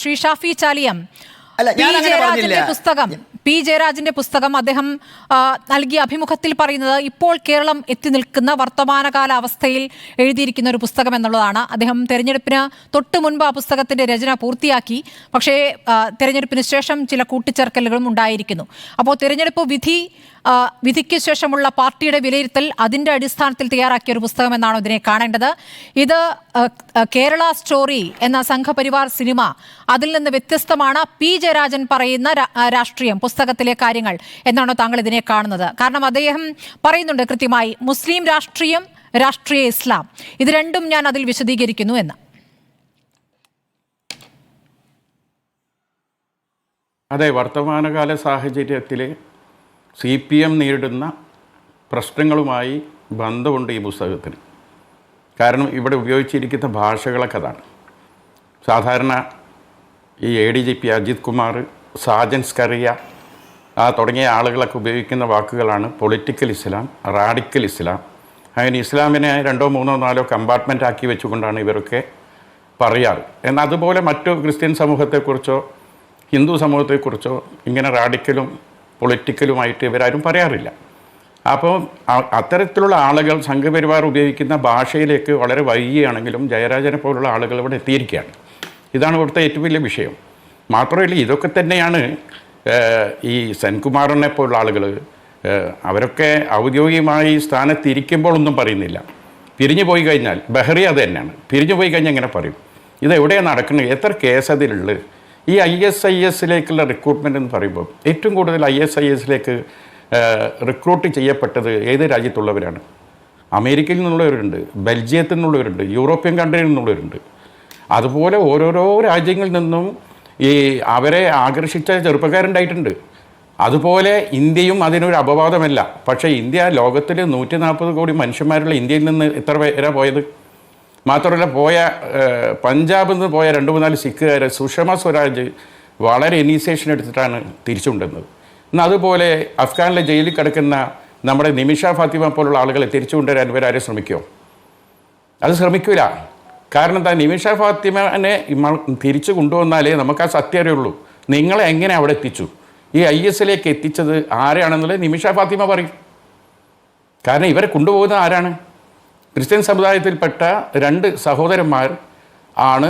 Shri Shafi Chaliyam. P ജയരാജന്റെ. പുസ്തകം P ജയരാജന്റെ പുസ്തകം അദ്ദേഹം നൽകിയ അഭിമുഖത്തിൽ പറയുന്നത് ഇപ്പോൾ കേരളം എത്തി നിൽക്കുന്ന വർത്തമാനകാല അവസ്ഥയിൽ എഴുതിയിരിക്കുന്ന ഒരു പുസ്തകം എന്നുള്ളതാണ്. അദ്ദേഹം തെരഞ്ഞെടുപ്പിന് തൊട്ട് മുൻപ് ആ പുസ്തകത്തിന്റെ രചന പൂർത്തിയാക്കി. പക്ഷേ തെരഞ്ഞെടുപ്പിന് ശേഷം ചില കൂട്ടിച്ചേർക്കലുകളും ഉണ്ടായിരിക്കുന്നു. അപ്പോൾ തെരഞ്ഞെടുപ്പ് വിധി വിധിക്ക് ശേഷമുള്ള പാർട്ടിയുടെ വിലയിരുത്തൽ അതിന്റെ അടിസ്ഥാനത്തിൽ തയ്യാറാക്കിയ ഒരു പുസ്തകം എന്നാണ് ഇതിനെ കാണേണ്ടത്. ഇത് കേരള സ്റ്റോറി എന്ന സംഘപരിവാർ സിനിമ അതിൽ നിന്ന് വ്യത്യസ്തമാണ്. പി. ജയരാജൻ പറയുന്ന രാഷ്ട്രീയം പുസ്തകത്തിലെ കാര്യങ്ങൾ എന്നാണോ താങ്കൾ ഇതിനെ കാണുന്നത്. കാരണം അദ്ദേഹം പറയുന്നുണ്ട് കൃത്യമായി മുസ്ലിം രാഷ്ട്രീയം രാഷ്ട്രീയ ഇസ്ലാം. ഇത് രണ്ടും ഞാൻ അതിൽ വിശദീകരിക്കുന്നു എന്ന്. അതെ വർത്തമാനകാല സാഹചര്യത്തിൽ സി പി എം നേരിടുന്ന പ്രശ്നങ്ങളുമായി ബന്ധമുണ്ട് ഈ പുസ്തകത്തിന് കാരണം ഇവിടെ ഉപയോഗിച്ചിരിക്കുന്ന ഭാഷകളൊക്കെ അതാണ്. സാധാരണ ഈ A D G P Ajith Kumar Sajan Skaria ആ തുടങ്ങിയ ആളുകളൊക്കെ ഉപയോഗിക്കുന്ന വാക്കുകളാണ് പൊളിറ്റിക്കൽ ഇസ്ലാം റാഡിക്കൽ ഇസ്ലാം. അങ്ങനെ ഇസ്ലാമിനെ രണ്ടോ മൂന്നോ നാലോ കമ്പാർട്ട്മെന്റ് ആക്കി വെച്ചുകൊണ്ടാണ് ഇവരൊക്കെ പറയാറ്. എന്നാൽ അതുപോലെ മറ്റു ക്രിസ്ത്യൻ സമൂഹത്തെക്കുറിച്ചോ ഹിന്ദു സമൂഹത്തെക്കുറിച്ചോ ഇങ്ങനെ റാഡിക്കലും പൊളിറ്റിക്കലുമായിട്ട് ഇവരാരും പറയാറില്ല. അപ്പോൾ അത്തരത്തിലുള്ള ആളുകൾ സംഘപരിവാർ ഉപയോഗിക്കുന്ന ഭാഷയിലേക്ക് വളരെ വൈകിയാണെങ്കിലും ജയരാജനെ പോലുള്ള ആളുകൾ ഇവിടെ എത്തിയിരിക്കുകയാണ്. ഇതാണ് ഇവിടുത്തെ ഏറ്റവും വലിയ വിഷയം. മാത്രമല്ല ഇതൊക്കെ തന്നെയാണ് ഈ സെൻകുമാറിനെ പോലുള്ള ആളുകൾ അവരൊക്കെ ഔദ്യോഗികമായി സ്ഥാനത്തിരിക്കുമ്പോൾ ഒന്നും പറയുന്നില്ല. പിരിഞ്ഞു പോയി കഴിഞ്ഞാൽ ബഹറി അത് തന്നെയാണ്. പിരിഞ്ഞു പോയി കഴിഞ്ഞാൽ എങ്ങനെ പറയും? ഇത് എവിടെയാണ് നടക്കുന്നത്? എത്ര കേസ് അതിലുള്ളത്? ഈ ഐ എസ് ഐ എസിലേക്കുള്ള റിക്രൂട്ട്മെന്റ് എന്ന് പറയുമ്പോൾ ഏറ്റവും കൂടുതൽ ഐ എസ് ഐ എസിലേക്ക് റിക്രൂട്ട് ചെയ്യപ്പെട്ടത് ഏത് രാജ്യത്തുള്ളവരാണ്? അമേരിക്കയിൽ നിന്നുള്ളവരുണ്ട് ബെൽജിയത്തിൽ നിന്നുള്ളവരുണ്ട് യൂറോപ്യൻ കൺട്രിയിൽ നിന്നുള്ളവരുണ്ട്. അതുപോലെ ഓരോരോ രാജ്യങ്ങളിൽ നിന്നും ഈ അവരെ ആകർഷിച്ച ചെറുപ്പക്കാരുണ്ടായിട്ടുണ്ട്. അതുപോലെ ഇന്ത്യയും അതിനൊരു അപവാദമല്ല. പക്ഷേ ഇന്ത്യ ലോകത്തിൽ നൂറ്റി നാൽപ്പത് കോടി മനുഷ്യന്മാരുള്ള ഇന്ത്യയിൽ നിന്ന് എത്ര പേരാ പോയത്? മാത്രമല്ല പോയ പഞ്ചാബിൽ നിന്ന് പോയ രണ്ട് മൂന്നാൽ സിഖുകാർ സുഷമ സ്വരാജ് വളരെ ഇനീഷ്യേഷൻ എടുത്തിട്ടാണ് തിരിച്ചുകൊണ്ടുവന്നത്. എന്നാൽ അതുപോലെ അഫ്ഗാനിലെ ജയിലിൽ കിടക്കുന്ന നമ്മുടെ നിമിഷ ഫാത്തിമ പോലുള്ള ആളുകളെ തിരിച്ചു കൊണ്ടുവരാൻ ഇവരാരും ശ്രമിക്കുമോ അത് ശ്രമിക്കില്ല കാരണം എന്താ നിമിഷ ഫാത്തിമനെ തിരിച്ചു കൊണ്ടുവന്നാലേ നമുക്ക് ആ സത്യം അറിയുള്ളൂ. നിങ്ങളെ എങ്ങനെ അവിടെ എത്തിച്ചു? ഈ ഐ എസിലേക്ക് എത്തിച്ചത് ആരെയാണെന്നുള്ളത് നിമിഷ ഫാത്തിമ പറയും. കാരണം ഇവരെ കൊണ്ടുപോകുന്നത് ആരാണ്? ക്രിസ്ത്യൻ സമുദായത്തിൽപ്പെട്ട രണ്ട് സഹോദരന്മാർ ആണ്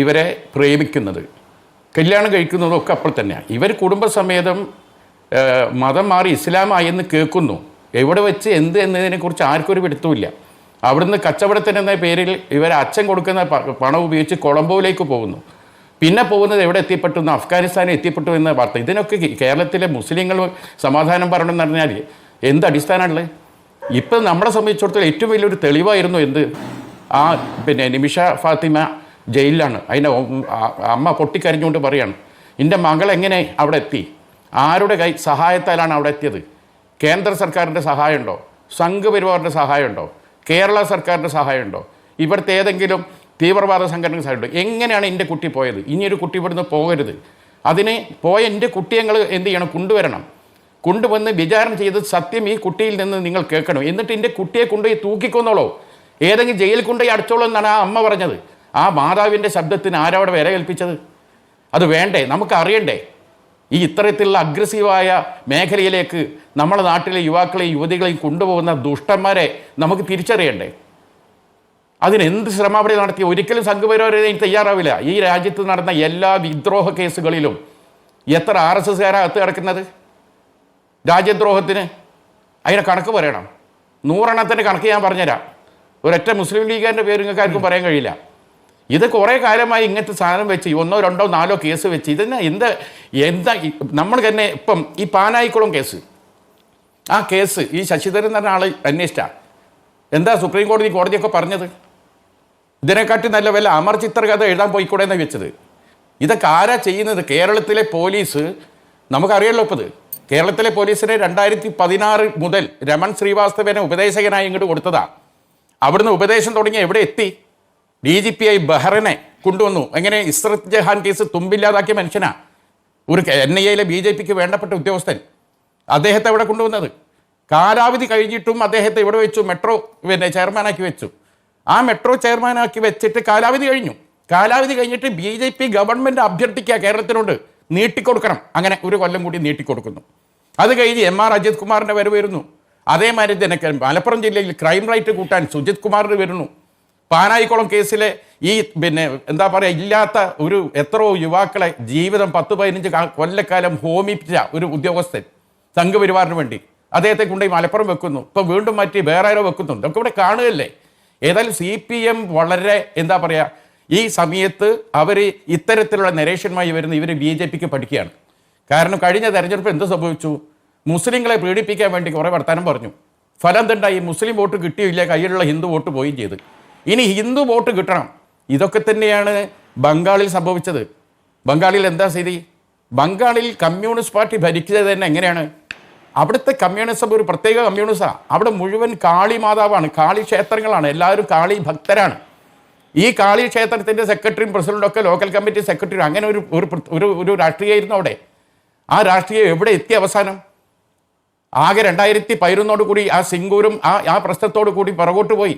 ഇവരെ പ്രേമിക്കുന്നത്. കല്യാണം കഴിക്കുന്നതൊക്കെ അപ്പോൾ തന്നെയാണ് ഇവർ കുടുംബസമേതം മതം മാറി ഇസ്ലാമായി എന്ന് കേൾക്കുന്നു. എവിടെ വെച്ച് എന്ത് എന്നതിനെക്കുറിച്ച് ആർക്കും ഒരു പിടുത്തമില്ല അവിടുന്ന് കച്ചവടത്തിന് എന്ന പേരിൽ ഇവർ അച്ഛൻ കൊടുക്കുന്ന പണം ഉപയോഗിച്ച് കൊളംബോയിലേക്ക് പോകുന്നു. പിന്നെ പോകുന്നത് എവിടെ എത്തിപ്പെട്ടു? എന്ന് അഫ്ഗാനിസ്ഥാനിൽ എത്തിപ്പെട്ടു എന്ന വാർത്ത. ഇതിനൊക്കെ കേരളത്തിലെ മുസ്ലിങ്ങൾ സമാധാനം പറയണമെന്ന് പറഞ്ഞാൽ എന്ത് അടിസ്ഥാനമുള്ളത് ഇപ്പം നമ്മളെ സംബന്ധിച്ചിടത്തോളം ഏറ്റവും വലിയൊരു തെളിവായിരുന്നു എന്ത്? ആ പിന്നെ നിമിഷ ഫാത്തിമ ജയിലിലാണ്. അതിന്റെ അമ്മ പൊട്ടിക്കരഞ്ഞുകൊണ്ട് പറയാണ് എന്റെ മകൾ എങ്ങനെ അവിടെ എത്തി? ആരുടെ കൈ സഹായത്താലാണ് അവിടെ എത്തിയത്? കേന്ദ്ര സർക്കാരിന്റെ സഹായമുണ്ടോ? സംഘപരിവാറിന്റെ സഹായമുണ്ടോ? കേരള സർക്കാരിന്റെ സഹായമുണ്ടോ? ഇവിടുത്തെ ഏതെങ്കിലും തീവ്രവാദ സംഘടനയ്ക്ക് സഹായമുണ്ടോ? എങ്ങനെയാണ് എന്റെ കുട്ടി പോയത്? ഇനിയൊരു കുട്ടി ഇവിടുന്ന് പോകരുത്. അതിന് പോയ എന്റെ കുട്ടിയങ്ങൾ എന്ത് ചെയ്യണം? കൊണ്ടുവരണം. കൊണ്ടുവന്ന് വിചാരണ ചെയ്ത് സത്യം ഈ കുട്ടിയിൽ നിന്ന് നിങ്ങൾ കേൾക്കണം. എന്നിട്ട് എന്റെ കുട്ടിയെ കൊണ്ടുപോയി തൂക്കിക്കൊന്നോളോ. ഏതെങ്കിലും ജയിലിൽ കൊണ്ടുപോയി അടച്ചോളൂ എന്നാണ് ആ അമ്മ പറഞ്ഞത്. ആ മാതാവിന്റെ ശബ്ദത്തിന് ആരവിടെ വില കൽപ്പിച്ചത് അത് വേണ്ടേ? നമുക്ക് അറിയണ്ടേ? ഈ ഇത്തരത്തിലുള്ള അഗ്രസീവായ മേഖലയിലേക്ക് നമ്മുടെ നാട്ടിലെ യുവാക്കളെയും യുവതികളെയും കൊണ്ടുപോകുന്ന ദുഷ്ടന്മാരെ നമുക്ക് തിരിച്ചറിയണ്ടേ? അതിനെന്ത് ശ്രമാപടി നടത്തി? ഒരിക്കലും സംഘപരിവാരം തയ്യാറാവില്ല. ഈ രാജ്യത്ത് നടന്ന എല്ലാ വിദ്രോഹ കേസുകളിലും എത്ര ആർ എസ് എസ്കാരാണ് അകത്ത് കിടക്കുന്നത്? രാജ്യദ്രോഹത്തിന് അതിനെ കണക്ക് പറയണം. നൂറെണ്ണത്തിന്റെ കണക്ക് ഞാൻ പറഞ്ഞുതരാം. ഒരൊറ്റ മുസ്ലിം ലീഗിന്റെ പേര് നിങ്ങൾക്ക് ആർക്കും പറയാൻ കഴിയില്ല. ഇത് കുറേ കാലമായി ഇങ്ങനത്തെ സാധനം വെച്ച് ഒന്നോ രണ്ടോ നാലോ കേസ് വെച്ച് ഇതിന് എന്ത് എന്താ നമ്മൾ തന്നെ ഇപ്പം ഈ പാനായിക്കുളം കേസ്. ആ കേസ് ഈ ശശിധരൻ എന്ന് ആൾ അന്വേഷിച്ചാണ് എന്താ സുപ്രീം കോടതി കോടതിയൊക്കെ പറഞ്ഞത്? ഇതിനെക്കാട്ടി നല്ല വല്ല അമർ ചിത്രകഥ എഴുതാൻ പോയിക്കൂടെ എന്ന് വെച്ചത്? ഇതൊക്കെ ആരാ ചെയ്യുന്നത്? കേരളത്തിലെ പോലീസ്? നമുക്കറിയാലോ ഇപ്പോൾ ഇത് കേരളത്തിലെ പോലീസിനെ രണ്ടായിരത്തി പതിനാറ് മുതൽ രമൺ ശ്രീവാസ്തവനെ ഉപദേശകനായി ഇങ്ങോട്ട് കൊടുത്തതാണ്. അവിടുന്ന് ഉപദേശം തുടങ്ങി എവിടെ എത്തി? ഡി ജി പി ഐ ബഹ്റനെ കൊണ്ടുവന്നു. എങ്ങനെ ഇസ്രത് ജഹാൻ കേസ് തുമ്പില്ലാതാക്കിയ മനുഷ്യനാ? ഒരു എൻ ഐ എയിലെ ബി ജെ പിക്ക് വേണ്ടപ്പെട്ട ഉദ്യോഗസ്ഥൻ. അദ്ദേഹത്തെ ഇവിടെ കൊണ്ടുവന്നത്? കാലാവധി കഴിഞ്ഞിട്ടും അദ്ദേഹത്തെ ഇവിടെ വെച്ചു? മെട്രോ പിന്നെ ചെയർമാനാക്കി വെച്ചു. ആ മെട്രോ ചെയർമാനാക്കി വെച്ചിട്ട് കാലാവധി കഴിഞ്ഞു. കാലാവധി കഴിഞ്ഞിട്ട് ബി ജെ പി ഗവൺമെന്റ് അഭ്യർത്ഥിക്കുക കേരളത്തിനോട്. നീട്ടിക്കൊടുക്കണം. അങ്ങനെ ഒരു കൊല്ലം കൂടി നീട്ടിക്കൊടുക്കുന്നു. അത് കഴിഞ്ഞ് എം ആർ അജിത് കുമാറിന്റെ വരവ് വരുന്നു. അതേമാതിരി തന്നെ മലപ്പുറം ജില്ലയിൽ ക്രൈം റേറ്റ് കൂട്ടാൻ സുജിത് കുമാറിന് വരുന്നു. പാനായിക്കുളം കേസിലെ ഈ പിന്നെ എന്താ പറയുക ഇല്ലാത്ത ഒരു എത്രയോ യുവാക്കളെ ജീവിതം പത്ത് പതിനഞ്ച് കൊല്ലക്കാലം ഹോമിപ്പിച്ച ഒരു ഉദ്യോഗസ്ഥൻ സംഘപരിവാറിന് വേണ്ടി അദ്ദേഹത്തെ കൊണ്ടുപോയി മലപ്പുറം വെക്കുന്നു. ഇപ്പം വീണ്ടും മാറ്റി വേറെ ആരോ വെക്കുന്നുണ്ട്. നമുക്ക് ഇവിടെ കാണുകയല്ലേ? ഏതായാലും സി പി എം വളരെ എന്താ പറയുക ഈ സമയത്ത് അവർ ഇത്തരത്തിലുള്ള നരേഷന്മായി വരുന്ന ഇവർ ബി ജെ പിക്ക് പഠിക്കുകയാണ്. കാരണം കഴിഞ്ഞ തെരഞ്ഞെടുപ്പ് എന്ത് സംഭവിച്ചു? മുസ്ലിങ്ങളെ പീഡിപ്പിക്കാൻ വേണ്ടി കുറേ വർത്തമാനം പറഞ്ഞു. ഫലം തണ്ടായി മുസ്ലിം വോട്ട് കിട്ടിയില്ല കയ്യിലുള്ള ഹിന്ദു വോട്ട് പോയി ചെയ്ത്. ഇനി ഹിന്ദു വോട്ട് കിട്ടണം. ഇതൊക്കെ തന്നെയാണ് ബംഗാളിൽ സംഭവിച്ചത്. ബംഗാളിൽ എന്താ സ്ഥിതി? ബംഗാളിൽ കമ്മ്യൂണിസ്റ്റ് പാർട്ടി ഭരിക്കുന്നത് തന്നെ എങ്ങനെയാണ്? അവിടുത്തെ കമ്മ്യൂണിസം ഒരു പ്രത്യേക കമ്മ്യൂണിസ്റ്റാണ് അവിടെ മുഴുവൻ കാളി മാതാവാണ് കാളി ക്ഷേത്രങ്ങളാണ് എല്ലാവരും കാളി ഭക്തരാണ്. ഈ കാളി ക്ഷേത്രത്തിന്റെ സെക്രട്ടറിയും പ്രസിഡന്റും ഒക്കെ ലോക്കൽ കമ്മിറ്റി സെക്രട്ടറിയും അങ്ങനെ ഒരു ഒരു ഒരു രാഷ്ട്രീയമായിരുന്നു അവിടെ. ആ രാഷ്ട്രീയം എവിടെ എത്തി അവസാനം? ആകെ രണ്ടായിരത്തി പതിനൊന്നോട് കൂടി ആ സിംഗൂരും ആ ആ പ്രശ്നത്തോടു കൂടി പുറകോട്ട് പോയി.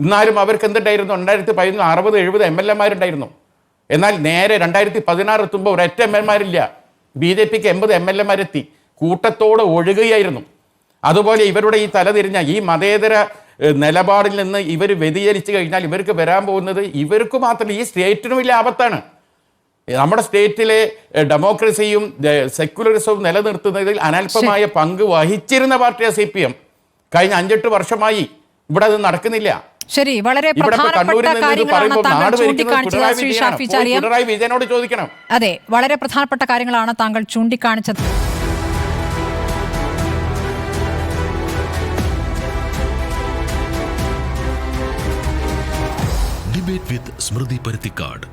എന്നാലും അവർക്ക് എന്തുണ്ടായിരുന്നു? രണ്ടായിരത്തി പതിനൊന്ന് അറുപത് എഴുപത് എം എൽ എമാരുണ്ടായിരുന്നു എന്നാൽ നേരെ രണ്ടായിരത്തി പതിനാറ് എത്തുമ്പോൾ ഒരൊറ്റ എം എൽ എമാരില്ല ബി ജെ പിക്ക് എൺപത് എം എൽ എമാരെത്തി കൂട്ടത്തോടെ ഒഴുകുകയായിരുന്നു. അതുപോലെ ഇവരുടെ ഈ തലതിരിഞ്ഞ ഈ മതേതര നിലപാടിൽ നിന്ന് ഇവർ വ്യതിചലിച്ചു കഴിഞ്ഞാൽ ഇവർക്ക് വരാൻ പോകുന്നത് ഇവർക്ക് മാത്രമല്ല ഈ സ്റ്റേറ്റിനും വലിയ ആപത്താണ്. നമ്മുടെ സ്റ്റേറ്റിലെ ഡെമോക്രസിയും സെക്യുലറിസവും നിലനിർത്തുന്നതിൽ അനൽപമായ പങ്ക് വഹിച്ചിരുന്ന പാർട്ടിയാണ് സി പി എം കഴിഞ്ഞ അഞ്ചെട്ട് വർഷമായി ഇവിടെ അത് നടക്കുന്നില്ല. ശരി വളരെ പ്രധാനപ്പെട്ട കാര്യങ്ങളാണ് താങ്കൾ ചൂണ്ടിക്കാണിച്ചത് ശ്രീ ഷാഫി ചാരിയം അതെ വളരെ പ്രധാനപ്പെട്ട കാര്യങ്ങളാണ് താങ്കൾ ചൂണ്ടിക്കാണിച്ചത്. ഡിബേറ്റ് വിത്ത് സ്മൃതി പരുത്തിക്കാട്